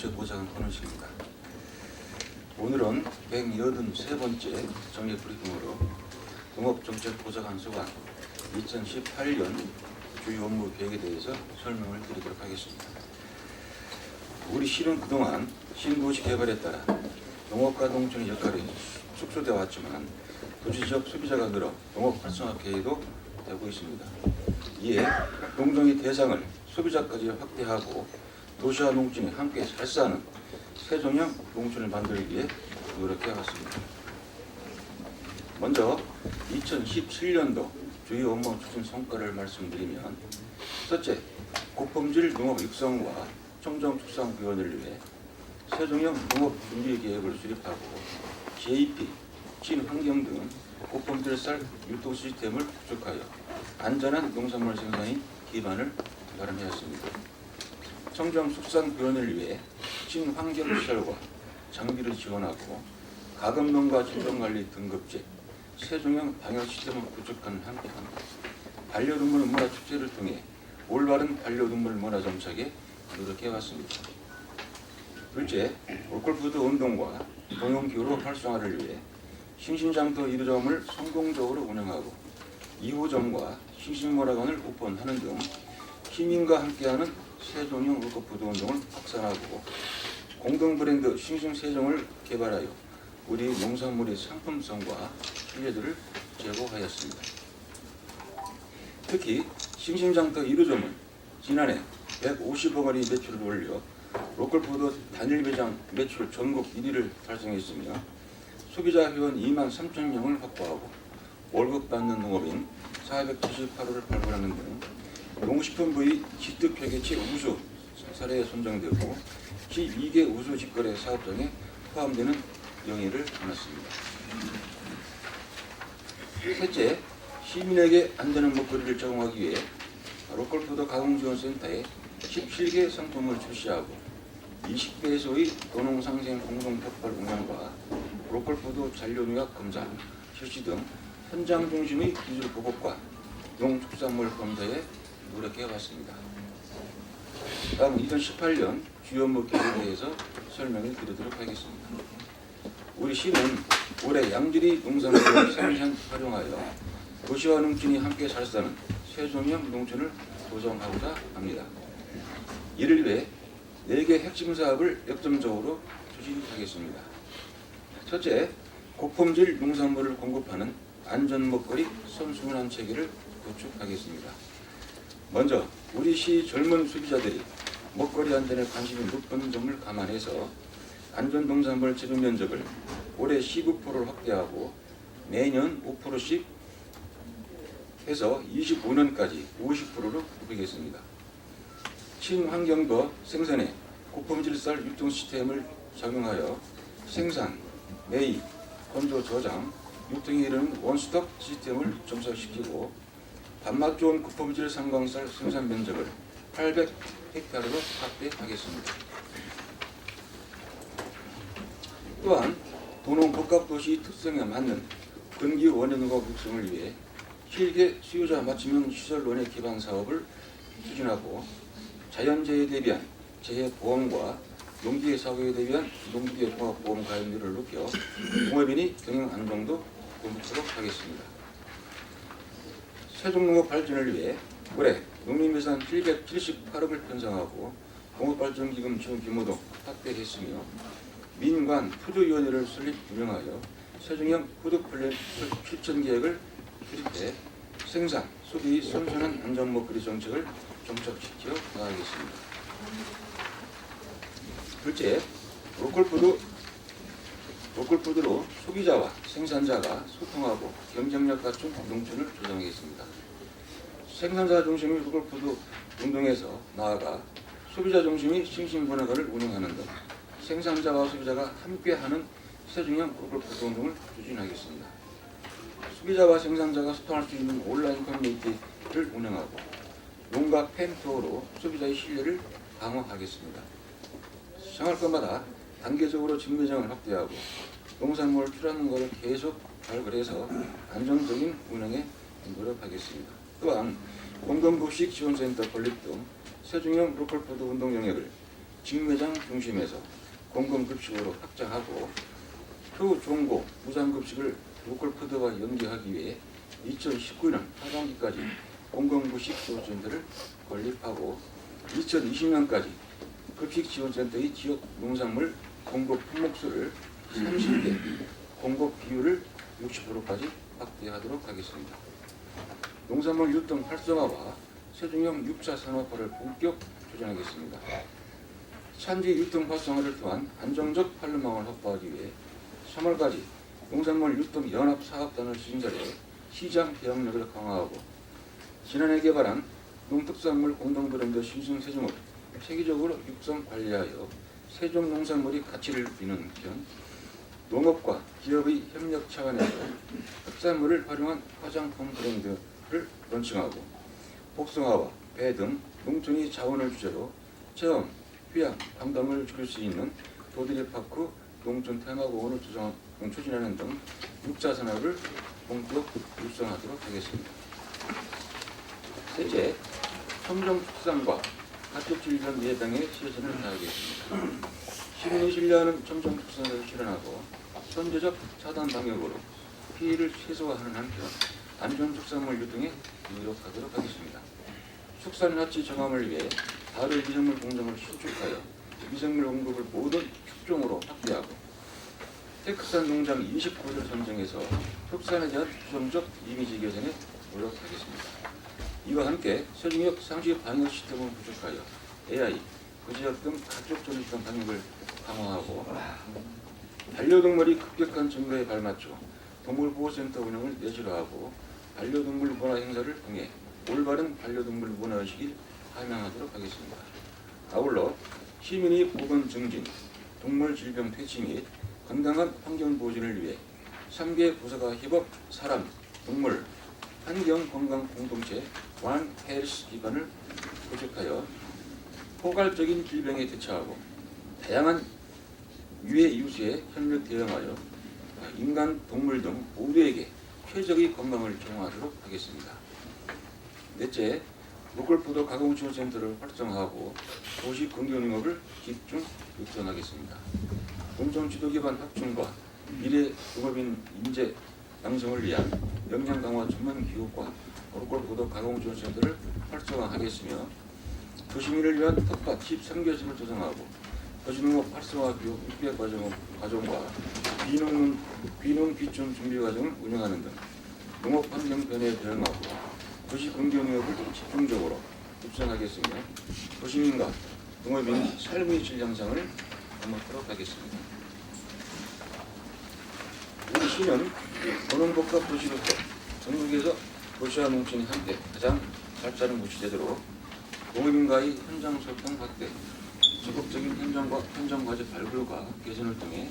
정책 보장 토론식입니다. 오늘은 183번째 정례 브리핑으로 농업정책 보좌관 소관 2018년 주요 업무 계획에 대해서 설명을 드리도록 하겠습니다. 우리 시는 그동안 신도시 개발에 따라 농업과 농촌의 역할이 축소되어 왔지만 도시적 소비자가 늘어 농업 활성화 계획도 되고 있습니다. 이에 농정의 대상을 소비자까지 확대하고 도시와 농촌이 함께 잘 사는 세종형 농촌을 만들기 위해 노력해 왔습니다. 먼저 2017년도 주요 업무 추진 성과를 말씀드리면 첫째, 고품질 농업 육성과 청정축산기원을 위해 세종형 농업 준비 계획을 수립하고 JP, 친환경 등 고품질 쌀 유통 시스템을 구축하여 안전한 농산물 생산의 기반을 마련하였습니다. 청정 숙산 구현을 위해 친환경 시설과 장비를 지원하고 가금농가 질병관리 등급제, 세종형 방역 시스템을 구축하는 한편 반려동물 문화 축제를 통해 올바른 반려동물 문화 정착에 노력해왔습니다. 둘째, 올골푸드 운동과 동용기후로 활성화를 위해 싱싱장터 1호점을 성공적으로 운영하고 2호점과 싱싱문화관을 오픈하는 등 시민과 함께하는 세종형 올골푸드 운동을 확산하고 공동 브랜드 싱싱세종을 개발하여 우리 농산물의 상품성과 신뢰도를 제고하였습니다. 특히 싱싱장터 1호점은 지난해 150억 원의 매출을 올려 로컬푸드 단일 매장 매출 전국 1위를 달성했으며 소비자 회원 2만 3천 명을 확보하고 월급 받는 농업인 478호를 발굴하는 등 농식품 부위 지득회계치 우수 사례에 선정되고 12개 우수 직거래 사업장에 포함되는 영예를 받았습니다. 셋째, 시민에게 안전한 먹거리를 제공하기 위해 로컬푸드 가공지원센터에 17개 상품을 출시하고 20배소의 도농상생 공동표벌 운영과 로컬푸드 잔류농약 검사 실시 등 현장 중심의 기술 보급과 농축산물 검사에 노력해 왔습니다. 다음 2018년 주요 계획에 대해서 설명을 드리도록 하겠습니다. 우리 시는 올해 양질의 농산물을 생산 활용하여 도시와 농촌이 함께 잘 사는 세종형 농촌을 도정하고자 합니다. 이를 위해 4개 핵심 사업을 역점적으로 추진하겠습니다. 첫째, 고품질 농산물을 공급하는 안전 먹거리 선순환 체계를 구축하겠습니다. 먼저 우리 시 젊은 소비자들이 먹거리 안전에 관심이 높은 점을 감안해서 안전 농산물 재배 면적을 올해 19%를 확대하고 매년 5%씩 해서 25년까지 50%로 높이겠습니다. 친환경도 생산에 고품질 쌀 유통 시스템을 적용하여 생산, 매입, 건조 저장, 유통에 이르는 원스톱 시스템을 정착시키고 밥맛 좋은 고품질 삼광쌀 생산 면적을 800헥타르로 확대하겠습니다. 또한 도농 복합도시 특성에 맞는 근기 원예농업 육성을 위해 실계 수요자 맞춤형 시설론의 기반 사업을 추진하고 자연재해에 대비한 재해보험과 농기계 사고에 대비한 농기계 종합보험 가입률을 높여 농업인이 경영 안정도 공급하도록 하겠습니다. 세종농업 발전을 위해 올해 농림예산 778억을 편성하고 농업발전기금 지원 규모도 확대했으며 민관 푸드위원회를 설립 운영하여 세종형 푸드플랜 실천 계획을 수립해 생산, 소비, 선순환 안전 먹거리 정책을 정착시켜 나가겠습니다. 둘째, 로컬푸드 로컬푸드로 소비자와 생산자가 소통하고 경쟁력 갖춘 농촌을 조성하겠습니다. 생산자 중심의 로컬푸드 운동에서 나아가 소비자 중심의 싱싱문화가를 운영하는 등 생산자와 소비자가 함께하는 세종형 로컬푸드 운동을 추진하겠습니다. 소비자와 생산자가 소통할 수 있는 온라인 커뮤니티를 운영하고 농가 팬투어로 소비자의 신뢰를 강화하겠습니다. 생활권마다 단계적으로 직매장을 확대하고 농산물 필요한 것을 계속 발굴해서 안정적인 운영에 노력하겠습니다. 또한 공동급식 지원센터 건립 등 세종형 로컬푸드 운동 영역을 직매장 중심에서 공공급식으로 확장하고 표종고 무상급식을 로컬푸드와 연계하기 위해 2019년 하반기까지 공공부식 지원센터를 건립하고 2020년까지 급식 지원센터의 지역 농산물 공급 품목수를 30대, 공급 비율을 60%까지 확대하도록 하겠습니다. 농산물 유통 활성화와 세종형 6차 산업화를 본격 추진하겠습니다. 산지 유통 활성화를 통한 안정적 판로망을 확보하기 위해 3월까지 농산물 유통 연합 사업단을 신설해 시장 대응력을 강화하고 지난해 개발한 농특산물 공동 브랜드 신승 세종을 세계적으로 육성 관리하여 세종 농산물이 가치를 비는 편 농업과 기업의 협력 차원에서 특산물을 활용한 화장품 브랜드를 론칭하고 복숭아와 배 등 농촌의 자원을 주제로 체험, 휴양, 관광을 즐길 수 있는 도드리파크 농촌 테마공원을 조성, 추진하는 등 6차 산업을 본격 육성하도록 하겠습니다. 셋째, 첨정 축산과 질병 예방에 최선을 다하겠습니다. 시민이 신뢰하는 첨정 축산을 실현하고 선제적 차단 방역으로 피해를 최소화하는 한편 안전 축산물 유통에 노력하도록 하겠습니다. 축산 하치 정함을 위해 발효 미생물 공장을 신축하여 미생물 공급을 모든 축종으로 확대하고 테크산 농장 29를 선정해서 축산에 대한 추정적 이미지 개선에 노력하겠습니다. 이와 함께 세종역 상시 방역 시스템을 구축하여 AI, 구지역 등 가족 전입성 방역을 강화하고 반려동물이 급격한 증가에 발맞춰 동물보호센터 운영을 내실화하고 반려동물 문화 행사를 통해 올바른 반려동물 문화의식을 함양하도록 하겠습니다. 아울러 시민의 보건 증진, 동물 질병 퇴치 및 건강한 환경 보존을 위해 3개 부서가 협업 사람, 동물, 환경 건강 공동체 완 헬스 기반을 구축하여 포괄적인 질병에 대처하고 다양한 유해 이웃에 협력 대응하여 인간, 동물 등 모두에게 최적의 건강을 정화하도록 하겠습니다. 넷째, 로컬푸드 가공지원센터를 활성화하고 도시 근교농업을 집중 육성하겠습니다. 농촌 지도 기반 확충과 미래 농업인 인재 양성을 위한 역량 강화 전문 교육과 로컬푸드 가공 지원센터를 활성화하겠으며 도시민을 위한 텃밭 13교집을 조성하고 도시농업 활성화 교육 600 과정, 과정과 비농, 비농 비촌 준비 과정을 운영하는 등 농업 환경 변화에 대응하고 도시 근교농업을 집중적으로 육성하겠으며 도시민과 농업인 삶의 질 향상을 도모하도록 하겠습니다. 우리 시는 도농복합 도시로서 전국에서 도시와 농촌이 함께 가장 잘 곳이 되도록 농업인과의 현장 소통 확대, 적극적인 현장과 현장 과제 발굴과 개선을 통해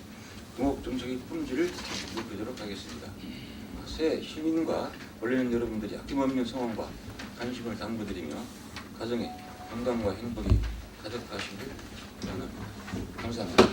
농업 정책의 품질을 높이도록 하겠습니다. 새 시민과 원래는 여러분들이 아낌없는 성원과 관심을 당부드리며 가정의 건강과 행복이 가득하시길 바랍니다. 감사합니다.